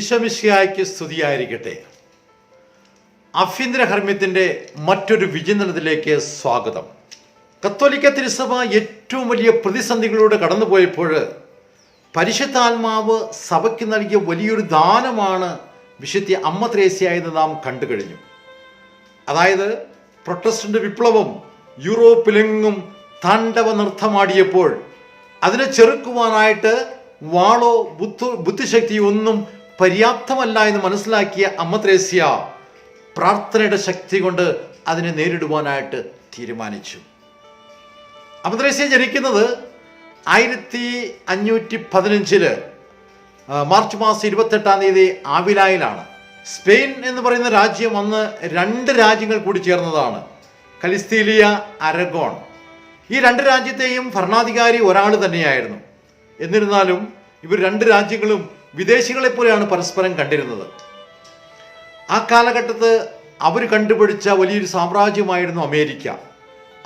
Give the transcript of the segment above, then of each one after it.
ഈശമിശിയായ്ക്ക് സ്തുതിയായിരിക്കട്ടെ. ആഭ്യന്തര ഹർമ്മ്യത്തിന്റെ മറ്റൊരു വിചിന്തനത്തിലേക്ക് സ്വാഗതം. കത്തോലിക്ക തിരുസഭ ഏറ്റവും വലിയ പ്രതിസന്ധികളിലൂടെ കടന്നുപോയപ്പോൾ പരിശുദ്ധാത്മാവ് സഭയ്ക്ക് നൽകിയ വലിയൊരു ദാനമാണ് വിശുദ്ധ അമ്മ ത്രേസ്യായെന്ന് നാം കണ്ടു കഴിഞ്ഞു അതായത് പ്രൊട്ടസ്റ്റന്റ് വിപ്ലവം യൂറോപ്പിലെങ്ങും താണ്ഡവ നൃത്തമാടിയപ്പോൾ അതിനെ ചെറുക്കുവാനായിട്ട് വാളോ ബുദ്ധ ബുദ്ധിശക്തിയോ ഒന്നും പര്യാപ്തമല്ല എന്ന് മനസ്സിലാക്കിയ അമ്മ ത്രേസ്യ പ്രാർത്ഥനയുടെ ശക്തി കൊണ്ട് അതിനെ നേരിടുവാനായിട്ട് തീരുമാനിച്ചു. അമ്മ ത്രേസ്യ ജനിക്കുന്നത് ആയിരത്തി അഞ്ഞൂറ്റി പതിനഞ്ചിൽ മാർച്ച് മാസം ഇരുപത്തെട്ടാം തീയതി ആവിലായിലാണ്. സ്പെയിൻ എന്ന് പറയുന്ന രാജ്യം അന്ന് രണ്ട് രാജ്യങ്ങൾ കൂടി ചേർന്നതാണ്. കലിസ്തീലിയ അരഗോൺ. ഈ രണ്ട് രാജ്യത്തെയും ഭരണാധികാരി ഒരാൾ തന്നെയായിരുന്നു. എന്നിരുന്നാലും ഇവർ രണ്ട് രാജ്യങ്ങളും വിദേശികളെ പോലെയാണ് പരസ്പരം കണ്ടിരുന്നത്. ആ കാലഘട്ടത്ത് അവർ കണ്ടുപിടിച്ച വലിയൊരു സാമ്രാജ്യമായിരുന്നു അമേരിക്ക.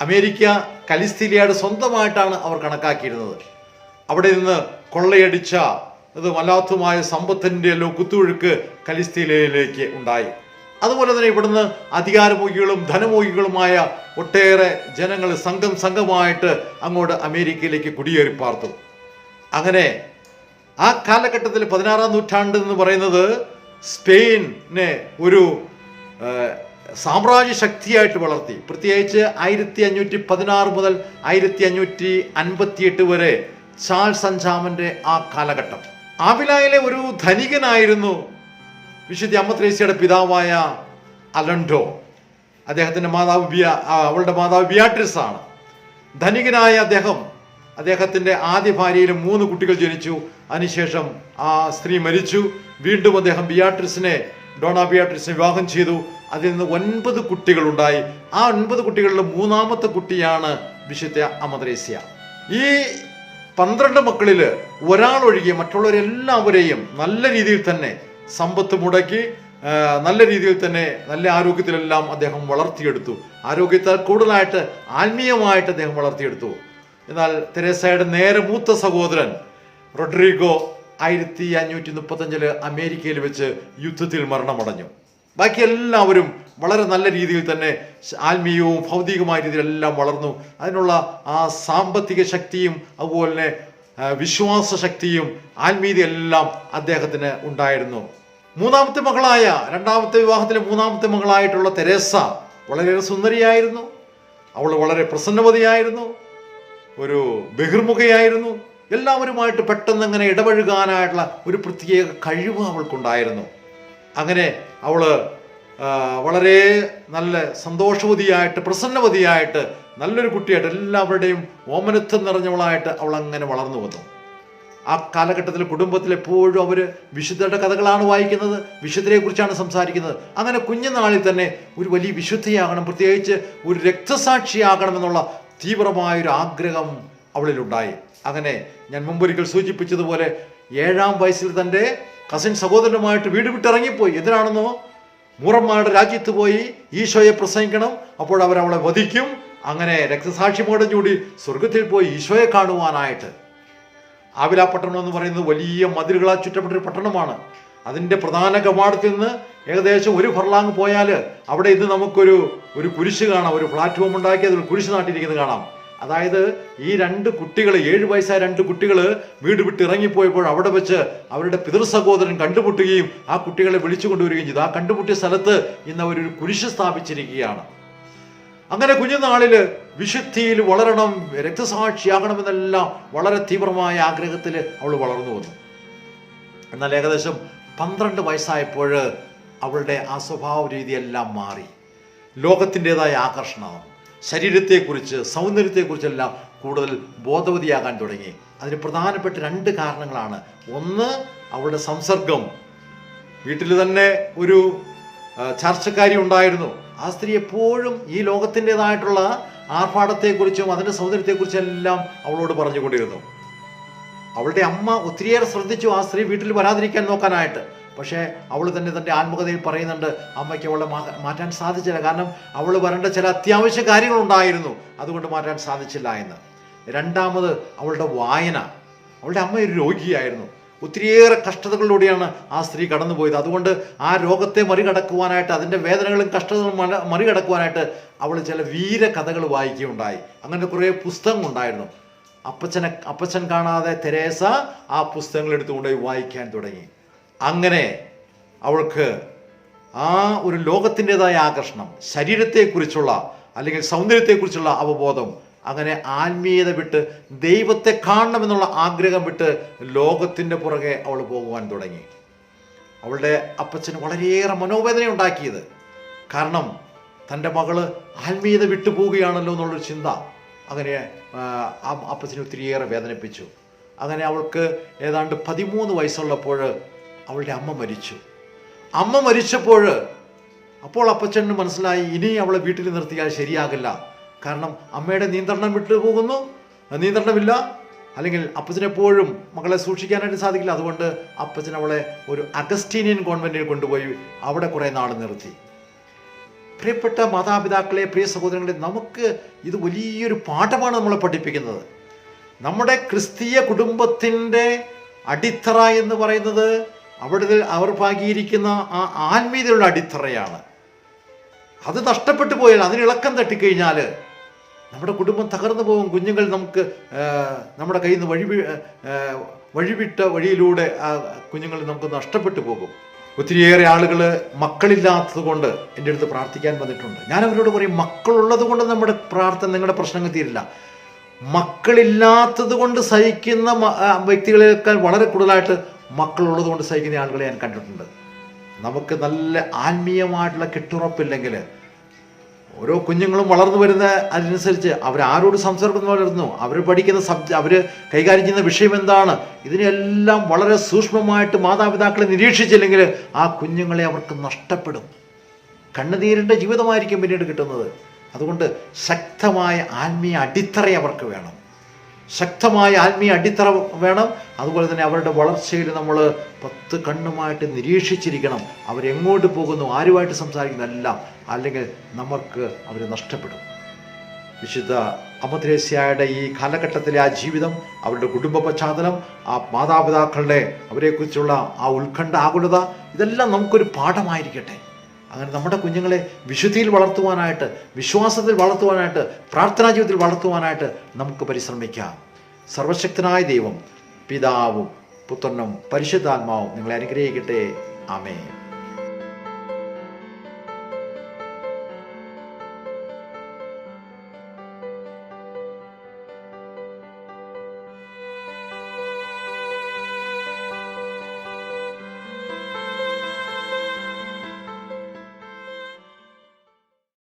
അമേരിക്ക കലിസ്തീലിയയുടെ സ്വന്തമായിട്ടാണ് അവർ കണക്കാക്കിയിരുന്നത്. അവിടെ നിന്ന് കൊള്ളയടിച്ച അത് വല്ലാത്തതുമായ സമ്പത്തിന്റെ എല്ലോ കുത്തൊഴുക്ക് കലിസ്തീലയിലേക്ക് ഉണ്ടായി. അതുപോലെ തന്നെ ഇവിടുന്ന് അധികാരമോഹികളും ധനമോഹികളുമായ ഒട്ടേറെ ജനങ്ങൾ സംഘം സംഘമായിട്ട് അങ്ങോട്ട് അമേരിക്കയിലേക്ക് കുടിയേറി പാർത്തു. അങ്ങനെ ആ കാലഘട്ടത്തിൽ പതിനാറാം നൂറ്റാണ്ട് എന്ന് പറയുന്നത് സ്പെയിനെ ഒരു സാമ്രാജ്യ ശക്തിയായിട്ട് വളർത്തി. പ്രത്യേകിച്ച് ആയിരത്തി അഞ്ഞൂറ്റി പതിനാറ് മുതൽ ആയിരത്തി അഞ്ഞൂറ്റി അൻപത്തിയെട്ട് വരെ ചാൾസ് അഞ്ചാമന്റെ ആ കാലഘട്ടം. ആവിലായിലെ ഒരു ധനികനായിരുന്നു വിശുദ്ധ അമ്മത്രേസ്യയുടെ പിതാവായ അലൻഡോ. അദ്ദേഹത്തിന്റെ മാതാവ് ബിയ അവളുടെ മാതാവ് ബിയാട്രിസ് ആണ് ധനികനായ അദ്ദേഹം അദ്ദേഹത്തിന്റെ ആദ്യ ഭാര്യയിൽ മൂന്ന് കുട്ടികൾ ജനിച്ചു. അതിനുശേഷം ആ സ്ത്രീ മരിച്ചു. വീണ്ടും അദ്ദേഹം ബിയാട്രിസിനെ ഡോണ ബിയാട്രിസിനെ വിവാഹം ചെയ്തു. അതിൽ നിന്ന് ഒൻപത് കുട്ടികളുണ്ടായി. ആ ഒൻപത് കുട്ടികളിൽ മൂന്നാമത്തെ കുട്ടിയാണ് വിശുദ്ധ അമദ്രേസ്യ. ഈ പന്ത്രണ്ട് മക്കളിൽ ഒരാളൊഴികെ മറ്റുള്ളവരെല്ലാവരെയും നല്ല രീതിയിൽ തന്നെ സമ്പത്ത് മുടക്കി നല്ല രീതിയിൽ തന്നെ നല്ല ആരോഗ്യത്തിലെല്ലാം അദ്ദേഹം വളർത്തിയെടുത്തു. ആരോഗ്യത്തെ കൂടുതലായിട്ട് ആത്മീയമായിട്ട് അദ്ദേഹം വളർത്തിയെടുത്തു. എന്നാൽ തെരേസയുടെ നേരെ മൂത്ത സഹോദരൻ റൊഡ്രിഗോ ആയിരത്തി അഞ്ഞൂറ്റി മുപ്പത്തഞ്ചിൽ അമേരിക്കയിൽ വെച്ച് യുദ്ധത്തിൽ മരണമടഞ്ഞു. ബാക്കി എല്ലാവരും വളരെ നല്ല രീതിയിൽ തന്നെ ആത്മീയവും ഭൗതികമായ രീതിയിലെല്ലാം വളർന്നു. അതിനുള്ള ആ സാമ്പത്തിക ശക്തിയും അതുപോലെ തന്നെ വിശ്വാസ ശക്തിയും ആത്മീയതയെല്ലാം അദ്ദേഹത്തിന് ഉണ്ടായിരുന്നു. മൂന്നാമത്തെ മകളായ രണ്ടാമത്തെ വിവാഹത്തിലെ മൂന്നാമത്തെ മകളായിട്ടുള്ള തെരേസ വളരെയേറെ സുന്ദരിയായിരുന്നു. അവൾ വളരെ പ്രസന്നവതിയായിരുന്നു ഒരു ബഹിർമുഖയായിരുന്നു. എല്ലാവരുമായിട്ട് പെട്ടെന്ന് അങ്ങനെ ഇടപഴകാനായിട്ടുള്ള ഒരു പ്രത്യേക കഴിവ് അവൾക്കുണ്ടായിരുന്നു. അങ്ങനെ അവൾ വളരെ നല്ല സന്തോഷവതിയായിട്ട് പ്രസന്നവതിയായിട്ട് നല്ലൊരു കുട്ടിയായിട്ട് എല്ലാവരുടെയും ഓമനത്വം നിറഞ്ഞവളായിട്ട് അവൾ അങ്ങനെ വളർന്നു വന്നു. ആ കാലഘട്ടത്തിൽ കുടുംബത്തിൽ എപ്പോഴും അവർ വിശുദ്ധരുടെ കഥകളാണ് വായിക്കുന്നത് വിശുദ്ധരെ കുറിച്ചാണ് സംസാരിക്കുന്നത്. അങ്ങനെ കുഞ്ഞുനാളിൽ തന്നെ ഒരു വലിയ വിശുദ്ധയാകണം പ്രത്യേകിച്ച് ഒരു രക്തസാക്ഷിയാകണമെന്നുള്ള തീവ്രമായൊരു ആഗ്രഹം അവളിലുണ്ടായി. അങ്ങനെ ഞാൻ മുമ്പൊരിക്കൽ സൂചിപ്പിച്ചതുപോലെ ഏഴാം വയസ്സിൽ തന്റെ കസിൻ സഹോദരനുമായിട്ട് വീട് വിട്ടിറങ്ങിപ്പോയി. എന്തിനാണെന്നോ? മൂറന്മാരുടെ രാജ്യത്ത് പോയി ഈശോയെ പ്രസംഗിക്കണം അപ്പോൾ അവർ അവളെ വധിക്കും. അങ്ങനെ രക്തസാക്ഷി കൂടി സ്വർഗത്തിൽ പോയി ഈശോയെ കാണുവാനായിട്ട്. ആവില പട്ടണം എന്ന് പറയുന്നത് വലിയ മതിലുകളാൽ ചുറ്റപ്പെട്ടൊരു പട്ടണമാണ്. അതിന്റെ പ്രധാന കവാടത്തിൽ നിന്ന് ഏകദേശം ഒരു ഫർലാങ് പോയാൽ അവിടെ ഇത് നമുക്കൊരു ഒരു കുരിശ് കാണാം ഒരു പ്ലാറ്റ്ഫോം ഉണ്ടാക്കി അതിൽ കുരിശ് നാട്ടിയിരിക്കുന്നത് കാണാം. അതായത് ഈ രണ്ട് കുട്ടികൾ ഏഴ് വയസ്സായ രണ്ട് കുട്ടികൾ വീട് വിട്ട് ഇറങ്ങിപ്പോയപ്പോൾ അവിടെ വെച്ച് അവരുടെ പിതൃ സഹോദരൻ കണ്ടുമുട്ടുകയും ആ കുട്ടികളെ വിളിച്ചു കൊണ്ടുവരികയും ചെയ്തു. ആ കണ്ടുമുട്ടിയ സ്ഥലത്ത് ഇന്ന് അവരൊരു കുരിശ് സ്ഥാപിച്ചിരിക്കുകയാണ്. അങ്ങനെ കുഞ്ഞുനാളിൽ വിശുദ്ധിയിൽ വളരണം രക്തസാക്ഷിയാകണമെന്നെല്ലാം വളരെ തീവ്രമായ ആഗ്രഹത്തിൽ അവൾ വളർന്നു വന്നു. എന്നാൽ ഏകദേശം പന്ത്രണ്ട് വയസ്സായപ്പോൾ അവളുടെ ആ സ്വഭാവ രീതിയെല്ലാം മാറി. ലോകത്തിന്റെതായ ആകർഷണം ശരീരത്തെക്കുറിച്ച് സൗന്ദര്യത്തെക്കുറിച്ചെല്ലാം കൂടുതൽ ബോധവതിയാകാൻ തുടങ്ങി. അതിന് പ്രധാനപ്പെട്ട രണ്ട് കാരണങ്ങളാണ്. ഒന്ന് അവളുടെ സംസർഗം. വീട്ടിൽ തന്നെ ഒരു ചർച്ചക്കാരി ഉണ്ടായിരുന്നു. ആ സ്ത്രീ എപ്പോഴും ഈ ലോകത്തിന്റെതായിട്ടുള്ള ആർഭാടത്തെക്കുറിച്ചും അതിന്റെ സൗന്ദര്യത്തെക്കുറിച്ചും എല്ലാം അവളോട് പറഞ്ഞുകൊണ്ടിരുന്നു. അവളുടെ അമ്മ ഒത്തിരിയേറെ ശ്രദ്ധിച്ചു ആ സ്ത്രീ വീട്ടിൽ വരാതിരിക്കാൻ നോക്കാനായിട്ട്. പക്ഷേ അവൾ തന്നെ തന്റെ ആത്മകഥയിൽ പറയുന്നുണ്ട് അമ്മയ്ക്ക് അവളെ മാറ്റാൻ സാധിച്ചില്ല. കാരണം അവൾ വരേണ്ട ചില അത്യാവശ്യ കാര്യങ്ങളുണ്ടായിരുന്നു. അതുകൊണ്ട് മാറ്റാൻ സാധിച്ചില്ല എന്ന്. രണ്ടാമത് അവളുടെ വായന. അവളുടെ അമ്മ ഒരു രോഗിയായിരുന്നു. ഒത്തിരിയേറെ കഷ്ടതകളിലൂടെയാണ് ആ സ്ത്രീ കടന്നുപോയത്. അതുകൊണ്ട് ആ രോഗത്തെ മറികടക്കുവാനായിട്ട് അതിന്റെ വേദനകളും കഷ്ടതകളും മറികടക്കുവാനായിട്ട് അവൾ ചില വീര കഥകൾ വായിക്കുകയുണ്ടായി. അങ്ങനെ കുറേ പുസ്തകമുണ്ടായിരുന്നു അപ്പച്ചനെ അപ്പച്ചൻ കാണാതെ തെരേസ ആ പുസ്തകങ്ങൾ എടുത്തുകൊണ്ടുപോയി വായിക്കാൻ തുടങ്ങി. അങ്ങനെ അവൾക്ക് ആ ഒരു ലോകത്തിന്റെതായ ആകർഷണം ശരീരത്തെക്കുറിച്ചുള്ള അല്ലെങ്കിൽ സൗന്ദര്യത്തെക്കുറിച്ചുള്ള അവബോധം അങ്ങനെ ആത്മീയത വിട്ട് ദൈവത്തെ കാണണമെന്നുള്ള ആഗ്രഹം വിട്ട് ലോകത്തിന്റെ പുറകെ അവൾ പോകുവാൻ തുടങ്ങി. അവളുടെ അപ്പച്ചന് വളരെയേറെ മനോവേദന ഉണ്ടാക്കിയത്. കാരണം തന്റെ മകൾ ആത്മീയത വിട്ടു പോവുകയാണല്ലോ എന്നുള്ളൊരു ചിന്ത അങ്ങനെ ആ അപ്പച്ചനെ ഒത്തിരിയേറെ വേദനിപ്പിച്ചു. അങ്ങനെ അവൾക്ക് ഏതാണ്ട് പതിമൂന്ന് വയസ്സുള്ളപ്പോൾ അവളുടെ അമ്മ മരിച്ചു. അമ്മ മരിച്ചപ്പോൾ അപ്പോൾ അപ്പച്ചന് മനസ്സിലായി ഇനി അവളെ വീട്ടിൽ നിർത്തിയാൽ ശരിയാകില്ല. കാരണം അമ്മയുടെ നിയന്ത്രണം വിട്ടു പോകുന്നു. നിയന്ത്രണമില്ല. അല്ലെങ്കിൽ അപ്പച്ചനെപ്പോഴും മകളെ സൂക്ഷിക്കാനായിട്ട് സാധിക്കില്ല. അതുകൊണ്ട് അപ്പച്ചൻ അവളെ ഒരു അഗസ്റ്റീനിയൻ കോൺവെന്റിൽ കൊണ്ടുപോയി അവിടെ കുറേ നാൾ നിർത്തി. പ്രിയപ്പെട്ട മാതാപിതാക്കളെ പ്രിയ സഹോദരങ്ങളെ നമുക്ക് ഇത് വലിയൊരു പാഠമാണ് നമ്മളെ പഠിപ്പിക്കുന്നത്. നമ്മുടെ ക്രിസ്തീയ കുടുംബത്തിന്റെ അടിത്തറ എന്ന് പറയുന്നത് അവിടെ അവർ പാകിയിരിക്കുന്ന ആ ആത്മീയതയുടെ അടിത്തറയാണ്. അത് നഷ്ടപ്പെട്ടു പോയാൽ അതിന് ഇളക്കം തട്ടിക്കഴിഞ്ഞാൽ നമ്മുടെ കുടുംബം തകർന്നു പോകും. കുഞ്ഞുങ്ങൾ നമുക്ക് നമ്മുടെ കയ്യിൽ നിന്ന് വഴി വഴിവിട്ട വഴിയിലൂടെ ആ കുഞ്ഞുങ്ങൾ നമുക്ക് നഷ്ടപ്പെട്ടു പോകും. ഒത്തിരിയേറെ ആളുകൾ മക്കളില്ലാത്തത് കൊണ്ട് എന്റെ അടുത്ത് പ്രാർത്ഥിക്കാൻ വന്നിട്ടുണ്ട്. ഞാൻ അവരോട് പറയും മക്കളുള്ളത് കൊണ്ട് നമ്മുടെ പ്രാർത്ഥന നിങ്ങളുടെ പ്രശ്നങ്ങൾ തീരില്ല. മക്കളില്ലാത്തത് കൊണ്ട് സഹിക്കുന്ന വ്യക്തികളെക്കാൾ വളരെ കൂടുതലായിട്ട് മക്കളുള്ളത് കൊണ്ട് സഹിക്കുന്ന ആളുകളെ ഞാൻ കണ്ടിട്ടുണ്ട്. നമുക്ക് നല്ല ആത്മീയമായിട്ടുള്ള കെട്ടുറപ്പില്ലെങ്കിൽ ഓരോ കുഞ്ഞുങ്ങളും വളർന്നു വരുന്ന അതിനനുസരിച്ച് അവർ ആരോട് സംസർഗം വളരുന്നു അവർ പഠിക്കുന്ന സബ്ജ അവർ കൈകാര്യം ചെയ്യുന്ന വിഷയം എന്താണ്? ഇതിനെല്ലാം വളരെ സൂക്ഷ്മമായിട്ട് മാതാപിതാക്കളെ നിരീക്ഷിച്ചില്ലെങ്കിൽ ആ കുഞ്ഞുങ്ങളെ അവർക്ക് നഷ്ടപ്പെടും. കണ്ണുനീരിന്റെ ജീവിതമായിരിക്കും പിന്നീട് കിട്ടുന്നത്. അതുകൊണ്ട് ശക്തമായ ആത്മീയ അടിത്തറ അവർക്ക് വേണം. ശക്തമായ ആത്മീയ അടിത്തറ വേണം. അതുപോലെ തന്നെ അവരുടെ വളർച്ചയിൽ നമ്മൾ പത്ത് കണ്ണുമായിട്ട് നിരീക്ഷിച്ചിരിക്കണം. അവരെങ്ങോട്ട് പോകുന്നു ആരുമായിട്ട് സംസാരിക്കുന്നു എല്ലാം അല്ലെങ്കിൽ നമുക്ക് അവർ നഷ്ടപ്പെടും. വിശുദ്ധ അമദ്രേസ്യയുടെ ഈ കാലഘട്ടത്തിലെ ആ ജീവിതം അവരുടെ കുടുംബ പശ്ചാത്തലം ആ മാതാപിതാക്കളുടെ അവരെക്കുറിച്ചുള്ള ആ ഉത്കണ്ഠ ആകുലത ഇതെല്ലാം നമുക്കൊരു പാഠമായിരിക്കട്ടെ. അങ്ങനെ നമ്മുടെ കുഞ്ഞുങ്ങളെ വിശുദ്ധിയിൽ വളർത്തുവാനായിട്ട് വിശ്വാസത്തിൽ വളർത്തുവാനായിട്ട് പ്രാർത്ഥനാ ജീവിതത്തിൽ വളർത്തുവാനായിട്ട് നമുക്ക് പരിശ്രമിക്കാം. സർവശക്തനായ ദൈവം പിതാവും പുത്രനും പരിശുദ്ധാത്മാവും നിങ്ങളെ അനുഗ്രഹിക്കട്ടെ. ആമേ